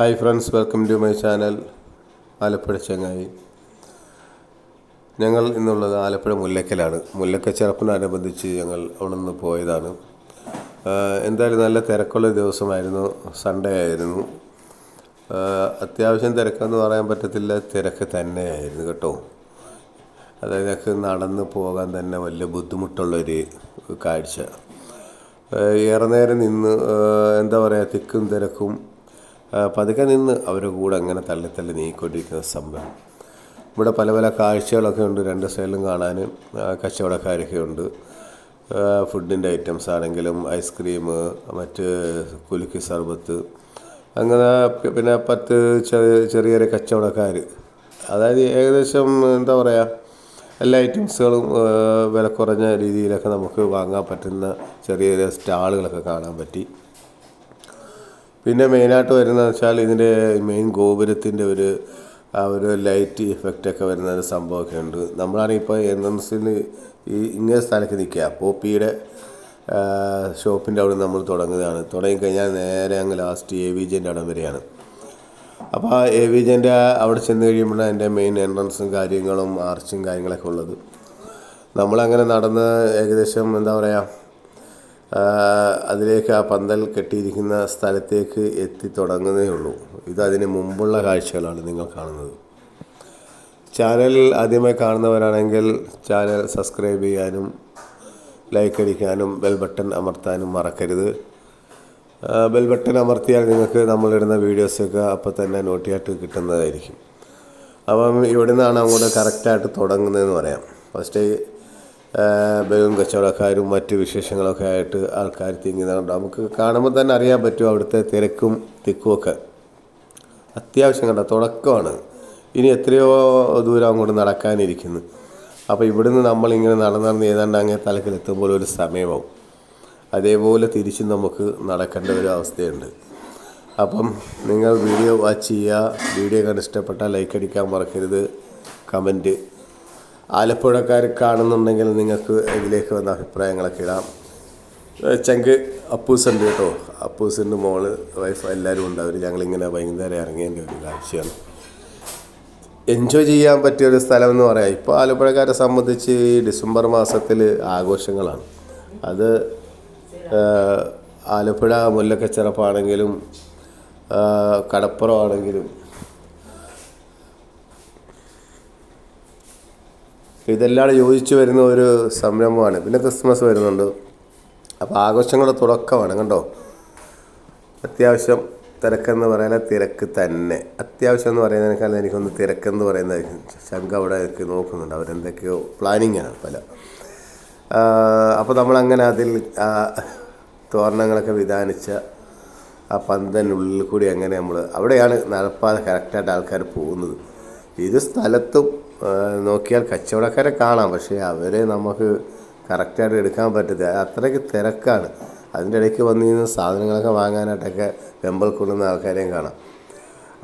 Hi friends welcome to my channel Alappuzha ചങ്ങായി. ഞങ്ങൾ ഇന്നുള്ളത് ആലപ്പുഴ മുല്ലക്കലാണ്. മുല്ലക്ക ചെറുപ്പിനനുബന്ധിച്ച് ഞങ്ങൾ അവിടെ നിന്ന് പോയതാണ് എന്തായാലും നല്ല തിരക്കുള്ള ദിവസമായിരുന്നു സൺഡേ ആയിരുന്നു. അത്യാവശ്യം തിരക്കെന്ന് പറയാൻ പറ്റത്തില്ല തിരക്ക് തന്നെയായിരുന്നു കേട്ടോ. അതായത് ഞങ്ങൾക്ക് നടന്ന് പോകാൻ തന്നെ വലിയ ബുദ്ധിമുട്ടുള്ളൊരു കാഴ്ച. ഏറെ നേരം നിന്ന് എന്താ പറയുക തിക്കും തിരക്കും പതുക്കെ നിന്ന് അവരുടെ കൂടെ അങ്ങനെ തള്ളി തള്ളി നീങ്ങിക്കൊണ്ടിരിക്കുന്ന സംഭവം. ഇവിടെ പല പല കാഴ്ചകളൊക്കെ ഉണ്ട് രണ്ട് സൈഡിലും കാണാൻ. കച്ചവടക്കാരൊക്കെ ഉണ്ട്. ഫുഡിന്റെ ഐറ്റംസ് ആണെങ്കിലും ഐസ്ക്രീം മറ്റ് കുലുക്കി സർബത്ത് അങ്ങനെ പിന്നെ പത്ത് ചെറിയ ചെറിയ കച്ചവടക്കാർ. അതായത് ഏകദേശം എന്താ പറയുക എല്ലാ ഐറ്റംസുകളും വില കുറഞ്ഞ രീതിയിലൊക്കെ നമുക്ക് വാങ്ങാൻ പറ്റുന്ന ചെറിയ ചെറിയ സ്റ്റാളുകളൊക്കെ കാണാൻ പറ്റി. പിന്നെ മെയിനായിട്ട് വരുന്നത് വെച്ചാൽ ഇതിന്റെ മെയിൻ ഗോപുരത്തിന്റെ ഒരു ആ ഒരു ലൈറ്റ് ഇഫക്റ്റൊക്കെ വരുന്ന ഒരു സംഭവമൊക്കെ ഉണ്ട്. നമ്മളാണെങ്കിൽ ഇപ്പോൾ എൻട്രൻസിൽ ഈ ഇങ്ങനെ സ്ഥലത്ത് നിൽക്കുക. പോപ്പിയുടെ ഷോപ്പിന്റെ അവിടെ നമ്മൾ തുടങ്ങുന്നതാണ്. തുടങ്ങിക്കഴിഞ്ഞാൽ നേരെ അങ്ങ് ലാസ്റ്റ് എ വി ജെന്റെ അവിടെ വരെയാണ്. അപ്പോൾ ആ എ വി ജെന്റെ അവിടെ ചെന്ന് കഴിയുമ്പോഴാണ് എന്റെ മെയിൻ എൻട്രൻസും കാര്യങ്ങളും ആർച്ചും കാര്യങ്ങളൊക്കെ ഉള്ളത്. നമ്മളങ്ങനെ നടന്ന് ഏകദേശം എന്താ പറയുക അതിലേക്ക് ആ പന്തൽ കെട്ടിയിരിക്കുന്ന സ്ഥലത്തേക്ക് എത്തി തുടങ്ങുന്നേ ഉള്ളൂ. ഇത് അതിന് മുമ്പുള്ള കാഴ്ചകളാണ് നിങ്ങൾ കാണുന്നത്. ചാനൽ ആദ്യമായി കാണുന്നവരാണെങ്കിൽ ചാനൽ സബ്സ്ക്രൈബ് ചെയ്യാനും ലൈക്ക് അടിക്കാനും ബെൽ ബട്ടൺ അമർത്താനും മറക്കരുത്. ബെൽ ബട്ടൺ അമർത്തിയാൽ നിങ്ങൾക്ക് നമ്മളിടുന്ന വീഡിയോസൊക്കെ അപ്പോൾ തന്നെ നോട്ടിയായിട്ട് കിട്ടുന്നതായിരിക്കും. അപ്പം ഇവിടെ നിന്നാണ് അങ്ങോട്ട് കറക്റ്റായിട്ട് തുടങ്ങുന്നതെന്ന് പറയാം. ഫസ്റ്റ് ബലൂൺ കച്ചവടക്കാരും മറ്റ് വിശേഷങ്ങളൊക്കെ ആയിട്ട് ആൾക്കാർ തിങ്ങുന്നുണ്ട് നമുക്ക് കാണുമ്പോൾ തന്നെ അറിയാൻ പറ്റും അവിടുത്തെ തിരക്കും തിക്കുമൊക്കെ അത്യാവശ്യം കണ്ട? തുടക്കമാണ്. ഇനി എത്രയോ ദൂരം അങ്ങോട്ട് നടക്കാനിരിക്കുന്നു. അപ്പോൾ ഇവിടുന്ന് നമ്മളിങ്ങനെ നടന്ന് നടന്ന് ഏതാണ്ട് അങ്ങേ തലക്കിലെത്തുമ്പോൾ ഒരു സമയമാവും. അതേപോലെ തിരിച്ച് നമുക്ക് നടക്കേണ്ട ഒരു അവസ്ഥയുണ്ട്. അപ്പം നിങ്ങൾ വീഡിയോ വാച്ച് ചെയ്യുക. വീഡിയോ കണ്ട് ഇഷ്ടപ്പെട്ടാൽ ലൈക്ക് അടിക്കാൻ മറക്കരുത്. കമന്റ് ആലപ്പുഴക്കാർ കാണുന്നുണ്ടെങ്കിൽ നിങ്ങൾക്ക് ഇതിലേക്ക് വന്ന അഭിപ്രായങ്ങളൊക്കെ ഇടാം. ചങ്ക് അപ്പൂസ് ഉണ്ട് കേട്ടോ. അപ്പൂസിന്റെ മോൾ വൈഫ് എല്ലാവരും ഉണ്ട്. അവർ ഞങ്ങളിങ്ങനെ വൈകുന്നേരം ഇറങ്ങേണ്ട ഒരു കാഴ്ചയാണ്. എൻജോയ് ചെയ്യാൻ പറ്റിയ ഒരു സ്ഥലം എന്ന് പറയാം. ഇപ്പോൾ ആലപ്പുഴക്കാരെ സംബന്ധിച്ച് ഡിസംബർ മാസത്തിൽ ആഘോഷങ്ങളാണ്. അത് ആലപ്പുഴ മുല്ലക്കച്ചറപ്പാണെങ്കിലും ആ, കടപ്പുറം ആണെങ്കിലും ഇതെല്ലാം യോജിച്ച് വരുന്ന ഒരു സംരംഭമാണ്. പിന്നെ ക്രിസ്മസ് വരുന്നുണ്ട്. അപ്പോൾ ആഘോഷങ്ങളുടെ തുടക്കമാണ് കണ്ടോ? അത്യാവശ്യം തിരക്കെന്ന് പറയാൻ തിരക്ക് തന്നെ. അത്യാവശ്യം എന്ന് പറയുന്നതിനേക്കാൾ എനിക്കൊന്ന് തിരക്കെന്ന് പറയുന്നത് ശങ്ക അവിടെ നോക്കുന്നുണ്ട്. അവരെന്തൊക്കെയോ പ്ലാനിങ്ങാണ് പല. അപ്പോൾ നമ്മളങ്ങനെ അതിൽ തോരണങ്ങളൊക്കെ വിധാനിച്ച ആ പന്തനുള്ളിൽ കൂടി അങ്ങനെ നമ്മൾ അവിടെയാണ് നടപ്പാതെ കറക്റ്റായിട്ട് ആൾക്കാർ പോകുന്നത്. ഇത് സ്ഥലത്തും നോക്കിയാൽ കച്ചവടക്കാരെ കാണാം. പക്ഷേ അവരെ നമുക്ക് കറക്റ്റായിട്ട് എടുക്കാൻ പറ്റില്ല അത്രയ്ക്ക് തിരക്കാണ്. അതിന്റെ ഇടയ്ക്ക് വന്നു വന്നിരുന്ന സാധനങ്ങളൊക്കെ വാങ്ങാനായിട്ടൊക്കെ വെമ്പൽ കൊള്ളുന്ന ആൾക്കാരെയും കാണാം.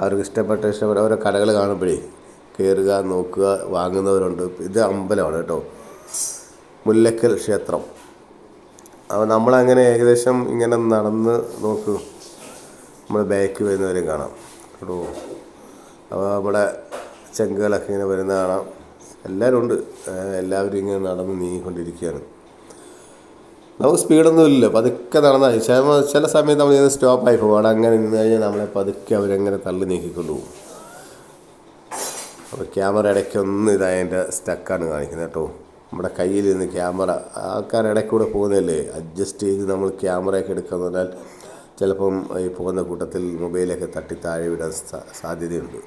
അവർക്ക് ഇഷ്ടപ്പെട്ട ഇഷ്ടപ്പെട്ട ഓരോ കടകൾ കാണുമ്പോഴേ കയറുക നോക്കുക വാങ്ങുന്നവരുണ്ട്. ഇത് അമ്പലമാണ് കേട്ടോ. മുല്ലക്കൽ ക്ഷേത്രം. അപ്പോൾ നമ്മളങ്ങനെ ഏകദേശം ഇങ്ങനെ നടന്ന് നോക്കും. നമ്മൾ ബാക്ക് വരുന്നവരെയും കാണാം. കേട്ടോ. അപ്പോൾ നമ്മുടെ ചെങ്കുകളൊക്കെ ഇങ്ങനെ വരുന്ന കാണാം. എല്ലാവരും ഉണ്ട്. എല്ലാവരും ഇങ്ങനെ നടന്ന് നീങ്ങിക്കൊണ്ടിരിക്കുകയാണ്. നമുക്ക് സ്പീഡൊന്നും ഇല്ല പതുക്കെ നടന്നാൽ ചില ചില സമയത്ത് നമ്മൾ ഇങ്ങനെ സ്റ്റോപ്പായി പോകും. അവിടെ അങ്ങനെ നിന്ന് കഴിഞ്ഞാൽ നമ്മളെ പതുക്കെ അവരങ്ങനെ തള്ളി നീക്കിക്കൊണ്ട് പോകും. അപ്പോൾ ക്യാമറ ഇടയ്ക്ക് ഒന്ന് ഇതായതിന്റെ സ്റ്റക്കാണ് കാണിക്കുന്നത് കേട്ടോ. നമ്മുടെ കയ്യിൽ നിന്ന് ക്യാമറ ആൾക്കാർ ഇടയ്ക്കൂടെ പോകുന്നതല്ലേ? അഡ്ജസ്റ്റ് ചെയ്ത് നമ്മൾ ക്യാമറയൊക്കെ എടുക്കുക എന്ന് പറഞ്ഞാൽ ചിലപ്പം ഈ പോകുന്ന കൂട്ടത്തിൽ മൊബൈലൊക്കെ തട്ടി താഴെ വിടാൻ സാധ്യതയുണ്ട്.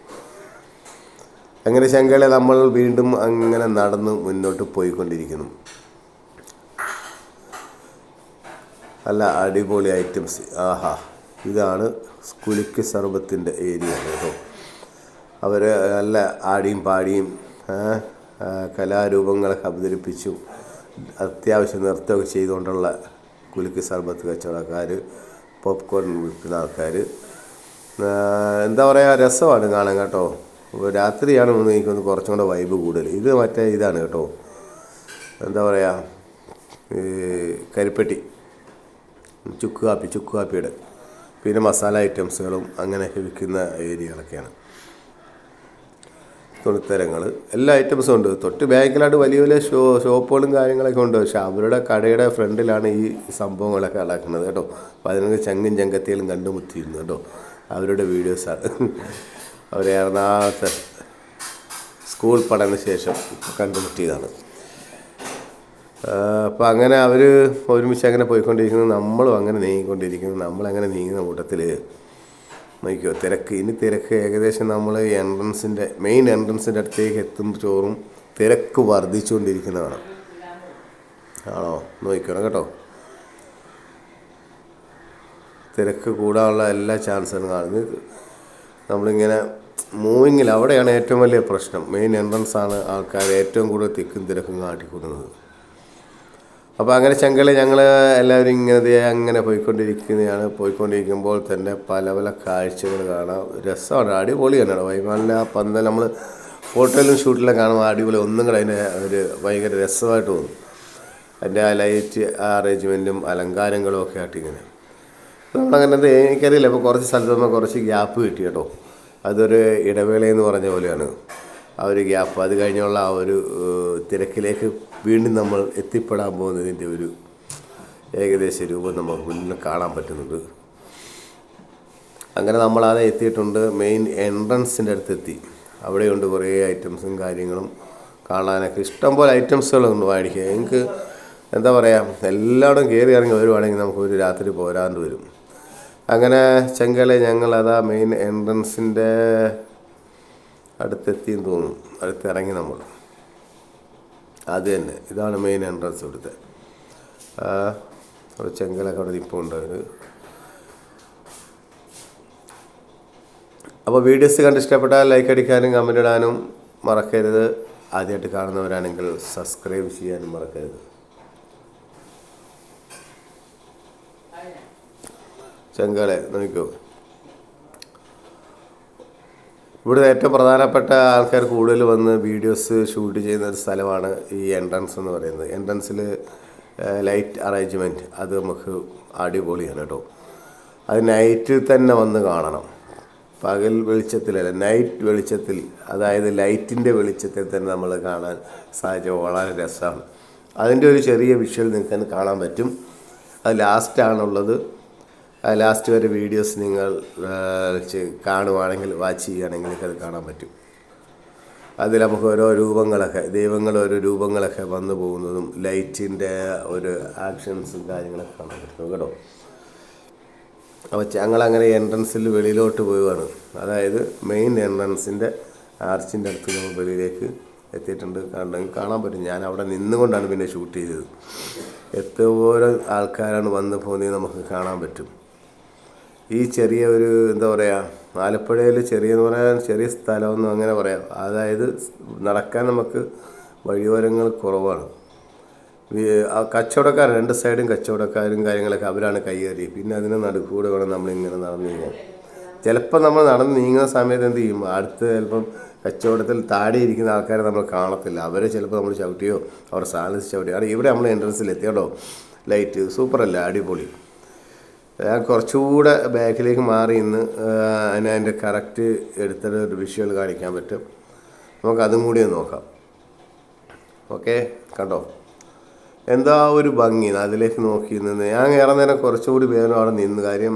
അങ്ങനെ ശങ്കളെ നമ്മൾ വീണ്ടും അങ്ങനെ നടന്ന് മുന്നോട്ട് പോയിക്കൊണ്ടിരിക്കുന്നു. നല്ല അടിപൊളി ഐറ്റംസ് ആഹാ ഇതാണ് കുലിക്ക് സർബത്തിന്റെ ഏരിയ കേട്ടോ. അവർ നല്ല ആടിയും പാടിയും കലാരൂപങ്ങളൊക്കെ അവതരിപ്പിച്ചു. അത്യാവശ്യം നൃത്തമൊക്കെ ചെയ്തുകൊണ്ടുള്ള കുലുക്ക് സർബത്ത് കച്ചവടക്കാർ പോപ്കോൺ വിൽക്കുന്ന ആൾക്കാർ എന്താ പറയുക രസമാണ് കാണാൻ കേട്ടോ. രാത്രിയാണ് ഒന്ന് എനിക്കൊന്ന് കുറച്ചും കൂടെ വൈബ് കൂടുതൽ. ഇത് മറ്റേ ഇതാണ് കേട്ടോ. എന്താ പറയുക കരിപ്പെട്ടി. ചുക്ക് കാപ്പി ചുക്ക് കാപ്പിയുടെ. പിന്നെ മസാല ഐറ്റംസുകളും അങ്ങനെയൊക്കെ വിൽക്കുന്ന ഏരിയകളൊക്കെയാണ്. തുണിത്തരങ്ങൾ എല്ലാ ഐറ്റംസും ഉണ്ട്. തൊട്ട് ബാക്കിലായിട്ട് വലിയ വലിയ ഷോ ഷോപ്പുകളും കാര്യങ്ങളൊക്കെ ഉണ്ട്. പക്ഷേ അവരുടെ കടയുടെ ഫ്രണ്ടിലാണ് ഈ സംഭവങ്ങളൊക്കെ നടക്കുന്നത് കേട്ടോ. അപ്പോൾ അതിനൊക്കെ ചങ്ങും ചങ്കത്തിയിലും കണ്ടുമുട്ടിയിരുന്നു കേട്ടോ. അവരുടെ വീഡിയോസാണ്. അവർ എറണാകുളത്ത് സ്കൂൾ പഠനശേഷം കണ്ടുമുട്ടിയതാണ് അപ്പോൾ അങ്ങനെ അവർ ഒരുമിച്ച് അങ്ങനെ പോയിക്കൊണ്ടിരിക്കുന്നു. നമ്മളും അങ്ങനെ നീങ്ങിക്കൊണ്ടിരിക്കുന്നു. നമ്മളങ്ങനെ നീങ്ങുന്ന കൂട്ടത്തിൽ നോക്കിയോ തിരക്ക്. ഇനി തിരക്ക് ഏകദേശം നമ്മൾ എൻട്രൻസിന്റെ മെയിൻ എൻട്രൻസിന്റെ അടുത്തേക്ക് എത്തും ചോറും തിരക്ക് വർദ്ധിച്ചുകൊണ്ടിരിക്കുന്നതാണ്. ആണോ? നോക്കിക്കണം കേട്ടോ. തിരക്ക് കൂടാനുള്ള എല്ലാ ചാൻസുകളും കാണുന്നത് നമ്മളിങ്ങനെ മൂവിങ്ങിൽ അവിടെയാണ് ഏറ്റവും വലിയ പ്രശ്നം. മെയിൻ എൻട്രൻസ് ആണ് ആൾക്കാർ ഏറ്റവും കൂടുതൽ തിക്കും തിരക്കും കാട്ടിക്കൂടുന്നത് അപ്പോൾ അങ്ങനെ ചെങ്കൽ ഞങ്ങൾ എല്ലാവരും ഇങ്ങനെ അങ്ങനെ പോയിക്കൊണ്ടിരിക്കുന്നതാണ് പോയിക്കൊണ്ടിരിക്കുമ്പോൾ തന്നെ പല പല കാഴ്ചകൾ കാണാം. രസമാണ്. അടിപൊളി തന്നെയാണ്. വൈമാലിന്റെ ആ പന്തൽ നമ്മൾ ഫോട്ടോയിലും ഷൂട്ടിലും കാണുമ്പോൾ അടിപൊളി ഒന്നും കൂടെ അതിന്റെ ഒരു ഭയങ്കര രസമായിട്ട് തോന്നും. അതിന്റെ ആ ലൈറ്റ് അറേഞ്ച്മെന്റും അലങ്കാരങ്ങളും ഒക്കെ ആയിട്ട് ഇങ്ങനെ. നമ്മളങ്ങനെ എനിക്കറിയില്ല. ഇപ്പോൾ കുറച്ച് സ്ഥലത്ത് നമ്മൾ കുറച്ച് ഗ്യാപ്പ് കിട്ടി കേട്ടോ. അതൊരു ഇടവേളയെന്ന് പറഞ്ഞ പോലെയാണ്. ആ ഒരു ഗ്യാപ്പ്. അത് കഴിഞ്ഞുള്ള ആ ഒരു തിരക്കിലേക്ക് വീണ്ടും നമ്മൾ എത്തിപ്പെടാൻ പോകുന്നതിന്റെ ഒരു ഏകദേശ രൂപം നമുക്ക് മുന്നിൽ കാണാൻ പറ്റുന്നുണ്ട്. അങ്ങനെ നമ്മൾ എത്തിയിട്ടുണ്ട്. മെയിൻ എൻട്രൻസിന്റെ അടുത്ത് എത്തി അവിടെയുണ്ട് കുറേ ഐറ്റംസും കാര്യങ്ങളും കാണാനൊക്കെ. ഇഷ്ടംപോലെ ഐറ്റംസുകളുണ്ട് മേടിക്കുക എനിക്ക് എന്താ പറയുക എല്ലായിടും കയറി ഇറങ്ങി വരുവാണെങ്കിൽ നമുക്ക് ഒരു രാത്രി പോരാണ്ട് വരും. അങ്ങനെ ചെങ്കലെ ഞങ്ങൾ അതാ മെയിൻ എൻട്രൻസിന്റെ അടുത്തെത്തിയെന്ന് തോന്നുന്നു. അടുത്തിറങ്ങി നമ്മൾ അത് തന്നെ. ഇതാണ് മെയിൻ എൻട്രൻസ് ഇവിടുത്തെ. ഒരു ചെങ്കലൊക്കെ അവിടെ നിൽപ്പുണ്ട് അവർ അപ്പോൾ വീഡിയോസ് കണ്ട് ഇഷ്ടപ്പെട്ടാൽ ലൈക്ക് അടിക്കാനും കമന്റ് ഇടാനും മറക്കരുത്. ആദ്യമായിട്ട് കാണുന്നവരാണെങ്കിൽ സബ്സ്ക്രൈബ് ചെയ്യാനും മറക്കരുത്. ചെങ്കാളെ നോക്കൂ ഇവിടെ ഏറ്റവും പ്രധാനപ്പെട്ട ആൾക്കാർ കൂടുതൽ വന്ന് വീഡിയോസ് ഷൂട്ട് ചെയ്യുന്ന ഒരു സ്ഥലമാണ് ഈ എൻട്രൻസ് എന്ന് പറയുന്നത്. എൻട്രൻസിൽ ലൈറ്റ് അറേഞ്ച്മെന്റ് അത് നമുക്ക് അടിപൊളിയാണ് കേട്ടോ. അത് നൈറ്റിൽ തന്നെ വന്ന് കാണണം. പകൽ വെളിച്ചത്തിലല്ല നൈറ്റ് വെളിച്ചത്തിൽ അതായത് ലൈറ്റിന്റെ വെളിച്ചത്തിൽ തന്നെ നമ്മൾ കാണാൻ സാധിച്ച വളരെ രസമാണ്. അതിന്റെ ഒരു ചെറിയ വിഷ്വൽ നിങ്ങൾക്ക് കാണാൻ പറ്റും. അത് ലാസ്റ്റാണുള്ളത് ലാസ്റ്റ് വരെ വീഡിയോസ് നിങ്ങൾ കാണുവാണെങ്കിൽ വാച്ച് ചെയ്യുകയാണെങ്കിൽ അത് കാണാൻ പറ്റും. അതിൽ നമുക്ക് ഓരോ രൂപങ്ങളൊക്കെ ദൈവങ്ങൾ ഓരോ രൂപങ്ങളൊക്കെ വന്നു പോകുന്നതും ലൈറ്റിന്റെ ഒരു ആക്ഷൻസും കാര്യങ്ങളൊക്കെ കാണാൻ പറ്റും കേട്ടോ? അപ്പോൾ ഞങ്ങളങ്ങനെ എൻട്രൻസിൽ വെളിയിലോട്ട് പോവുകയാണ്. അതായത് മെയിൻ എൻട്രൻസിന്റെ ആർച്ചിന്റെ അടുത്ത് നമ്മൾ വെളിയിലേക്ക് എത്തിയിട്ടുണ്ട്. കണ്ടെങ്കിൽ കാണാൻ പറ്റും. ഞാൻ അവിടെ നിന്നുകൊണ്ടാണ് പിന്നെ ഷൂട്ട് ചെയ്തത്. എത്രയോരോ ആൾക്കാരാണ് വന്നു പോകുന്നത് നമുക്ക് കാണാൻ പറ്റും. ഈ ചെറിയ ഒരു എന്താ പറയുക ആലപ്പുഴയിൽ ചെറിയെന്ന് പറയാൻ ചെറിയ സ്ഥലമൊന്നും അങ്ങനെ പറയാം. അതായത് നടക്കാൻ നമുക്ക് വഴിയോരങ്ങൾ കുറവാണ്. കച്ചവടക്കാർ രണ്ട് സൈഡും കച്ചവടക്കാരും കാര്യങ്ങളൊക്കെ അവരാണ് കൈയേറി പിന്നെ അതിന് നടുക്കൂടെ വേണം നമ്മളിങ്ങനെ നടന്നു നീങ്ങാൻ ചിലപ്പോൾ നമ്മൾ നടന്ന് നീങ്ങുന്ന സമയത്ത് എന്ത് ചെയ്യും? അടുത്ത് ചിലപ്പം കച്ചവടത്തിൽ താഴെ ഇരിക്കുന്ന ആൾക്കാരെ നമ്മൾ കാണത്തില്ല. അവരെ ചിലപ്പോൾ നമ്മൾ ചവിട്ടിയോ അവർ സാധനം ചവിട്ടിയോ. അവിടെ ഇവിടെ നമ്മൾ എൻട്രൻസിൽ എത്തിയട്ടോ ലൈറ്റ് സൂപ്പറല്ല അടിപൊളി. ഞാൻ കുറച്ചുകൂടെ ബാക്കിലേക്ക് മാറി ഇന്ന് അതിന് അതിന്റെ കറക്റ്റ് എടുത്തിട്ട് ഒരു വിഷ്വൽ കാണിക്കാൻ പറ്റും. നമുക്ക് അതും കൂടി ഒന്ന് നോക്കാം. ഓക്കെ കണ്ടോ? എന്താ ഒരു ഭംഗി അതിലേക്ക് നോക്കി നിന്ന്. ഞാൻ കയറാൻ നേരം കുറച്ചുകൂടി വേഗം അവിടെ നിന്ന്. കാര്യം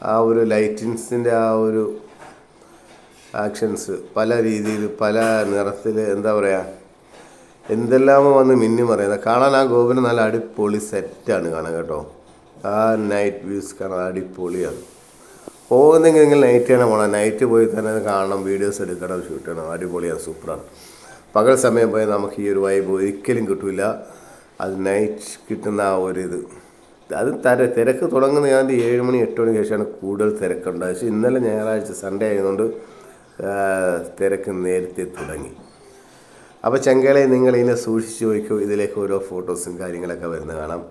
ആ ഒരു ലൈറ്റിൻസിന്റെ ആ ഒരു ആക്ഷൻസ് പല രീതിയിൽ പല നിറത്തിൽ എന്താ പറയുക എന്തെല്ലാമോ വന്ന് മിന്നി പറയുന്നത് കാണാൻ ആ ഗോപുരം നല്ല അടിപൊളി സെറ്റാണ് കാണാൻ കേട്ടോ. ആ നൈറ്റ് വ്യൂസ് കാണാൻ അടിപൊളിയാണ്. പോകുന്നെങ്കിൽ നിങ്ങൾ നൈറ്റ് തന്നെ പോകണം നൈറ്റ് പോയി തന്നെ കാണണം വീഡിയോസ് എടുക്കണം ഷൂട്ട് ചെയ്യണം. അടിപൊളിയാണ് സൂപ്പറാണ് പകൽ സമയം പോയാൽ നമുക്ക് ഈ ഒരു വൈബ് ഒരിക്കലും കിട്ടില്ല അത് നൈറ്റ് കിട്ടുന്ന ആ ഒരു ഇത്. അത് തര തിരക്ക് തുടങ്ങുന്ന ഞാൻ ഏഴ് മണി എട്ട് മണിക്ക് ശേഷമാണ് കൂടുതൽ തിരക്കുണ്ടായത് പക്ഷേ ഇന്നലെ ഞായറാഴ്ച സൺഡേ ആയതുകൊണ്ട് തിരക്ക് നേരത്തെ തുടങ്ങി. അപ്പോൾ ചെങ്കലെ നിങ്ങൾ സൂക്ഷിച്ച് വയ്ക്കും ഇതിലേക്ക് ഓരോ ഫോട്ടോസും കാര്യങ്ങളൊക്കെ വരുന്ന കാണാം.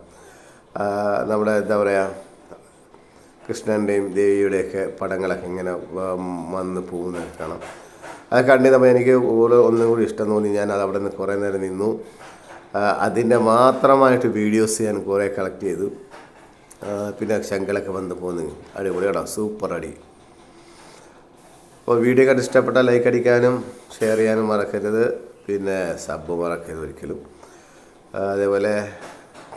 നമ്മുടെ എന്താ പറയുക കൃഷ്ണന്റെയും ദേവിയുടെയൊക്കെ പടങ്ങളൊക്കെ ഇങ്ങനെ വന്ന് പോകുന്നത് കാണാം. അത് കണ്ടിരുന്നപ്പോൾ എനിക്ക് ഓരോ ഒന്നും കൂടി ഇഷ്ടം തോന്നി. ഞാൻ അത് അവിടെ നിന്ന് കുറേ നേരം നിന്നു. അതിന്റെ മാത്രമായിട്ട് വീഡിയോസ് ഞാൻ കുറേ കളക്ട് ചെയ്തു. പിന്നെ ശങ്കലൊക്കെ വന്ന് പോന്നു. അടിപൊളിയാണോ സൂപ്പർ അടി. അപ്പോൾ വീഡിയോ കണ്ട് ഇഷ്ടപ്പെട്ടാൽ ലൈക്ക് അടിക്കാനും ഷെയർ ചെയ്യാനും മറക്കരുത്. പിന്നെ സബ് മറക്കരുത് ഒരിക്കലും. അതേപോലെ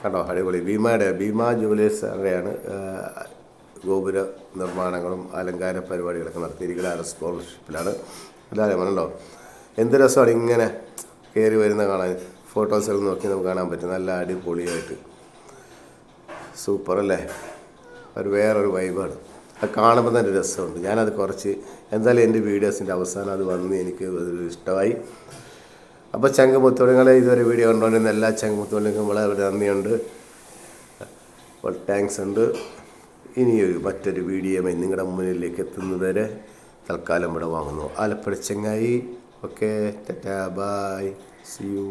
കണ്ടോ? അടിപൊളി. ഭീമയുടെ ഭീമ ജുവലേഴ്സിന്റെയാണ് ഗോപുര നിർമ്മാണങ്ങളും അലങ്കാര പരിപാടികളൊക്കെ നടത്തിയിരിക്കുന്നത്. സ്കോളർഷിപ്പിലാണ്. എല്ലാവരും കണ്ടോ? എന്ത് രസമാണ് ഇങ്ങനെ കയറി വരുന്ന കാണാൻ. ഫോട്ടോസുകൾ നോക്കി നമുക്ക് കാണാൻ പറ്റും. നല്ല അടിപൊളിയായിട്ട്. സൂപ്പർ അല്ലേ ഒരു വേറൊരു വൈബാണ്. അത് കാണുമ്പോൾ തന്നെ രസമുണ്ട്. ഞാനത് കുറച്ച് എന്തായാലും എന്റെ വീഡിയോസിന്റെ അവസാനം അത് വന്ന് എനിക്ക് ഇഷ്ടമായി. അപ്പോൾ ചങ്കുമുത്തോളങ്ങളെ ഇതുവരെ വീഡിയോ കണ്ടുകൊണ്ടിരുന്ന എല്ലാ ചങ്കുമുത്തോളിനും വളരെ നന്ദിയുണ്ട്. താങ്ക്സ് ഉണ്ട്. ഇനിയൊരു മറ്റൊരു വീഡിയോയുമായി നിങ്ങളുടെ മുന്നിലേക്ക് എത്തുന്നതുവരെ തൽക്കാലം ഇവിടെ വാങ്ങുന്നു. ആലപ്പുഴ ചെങ്ങായി. Okay tata bye see you